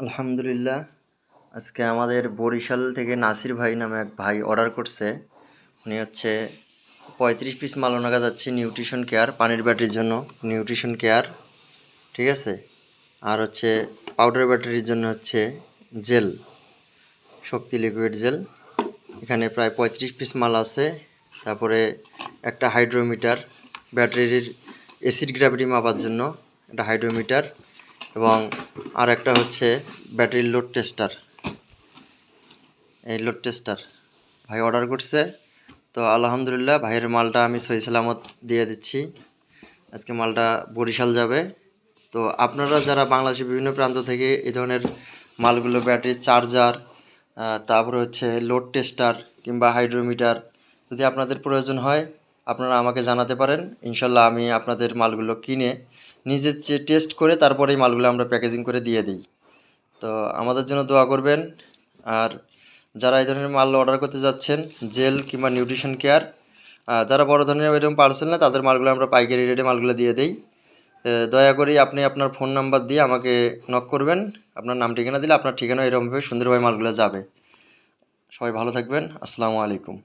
আলহামদুলিল্লাহ। আজকে আমাদের বরিশাল থেকে নাসির ভাই নামে এক ভাই অর্ডার করছে। উনি হচ্ছে পঁয়ত্রিশ পিস মাল ওনাকা যাচ্ছে নিউট্রিশন কেয়ার পানির ব্যাটারির জন্য। নিউট্রিশন কেয়ার ঠিক আছে? আর হচ্ছে পাউডার ব্যাটারির জন্য হচ্ছে জেল শক্তি লিকুইড জেল এখানে প্রায় পঁয়ত্রিশ পিস মাল আছে। তারপরে একটা হাইড্রোমিটার ব্যাটারির অ্যাসিড গ্র্যাভিটি মাপার জন্য একটা হাইড্রোমিটার এবং আর একটা হচ্ছে ব্যাটারি লোড টেস্টার। এই লোড টেস্টার। ভাই অর্ডার করছে। তো আলহামদুলিল্লাহ ভাইয়ের মালটা আমি সহি সালামত দিয়ে দিচ্ছি। আজকে মালটা বরিশাল যাবে। তো আপনারা যারা বাংলাদেশের বিভিন্ন প্রান্ত থেকে এই ধরনের মালগুলো ব্যাটারি চার্জার তারপরে হচ্ছে লোড টেস্টার কিংবা হাইড্রোমিটার যদি আপনাদের প্রয়োজন হয় আপনারা আমাকে জানাতে পারেন। ইনশাল্লাহ আমি আপনাদের মালগুলো কিনে নিজে টেস্ট করে তারপরে মালগুলো আমরা প্যাকেজিং করে দিয়ে দিই। তো আমাদের জন্য দোয়া করবেন। আর যারা এই ধরনের মাল অর্ডার করতে যাচ্ছেন জেল কিংবা নিউট্রিশন কেয়ার যারা বড় ধরনের এরকম পার্সেল না তাদের মালগুলো আমরা পাইকারি রেটে মালগুলো দিয়ে দিই। দয়া করে আপনি আপনার ফোন নাম্বার দিয়ে আমাকে নক করবেন। আপনার নাম, ঠিকানা দিলে আপনার ঠিকানা এরকমভাবে সুন্দরভাবে মালগুলো যাবে। সবাই ভালো থাকবেন। আসসালামু আলাইকুম।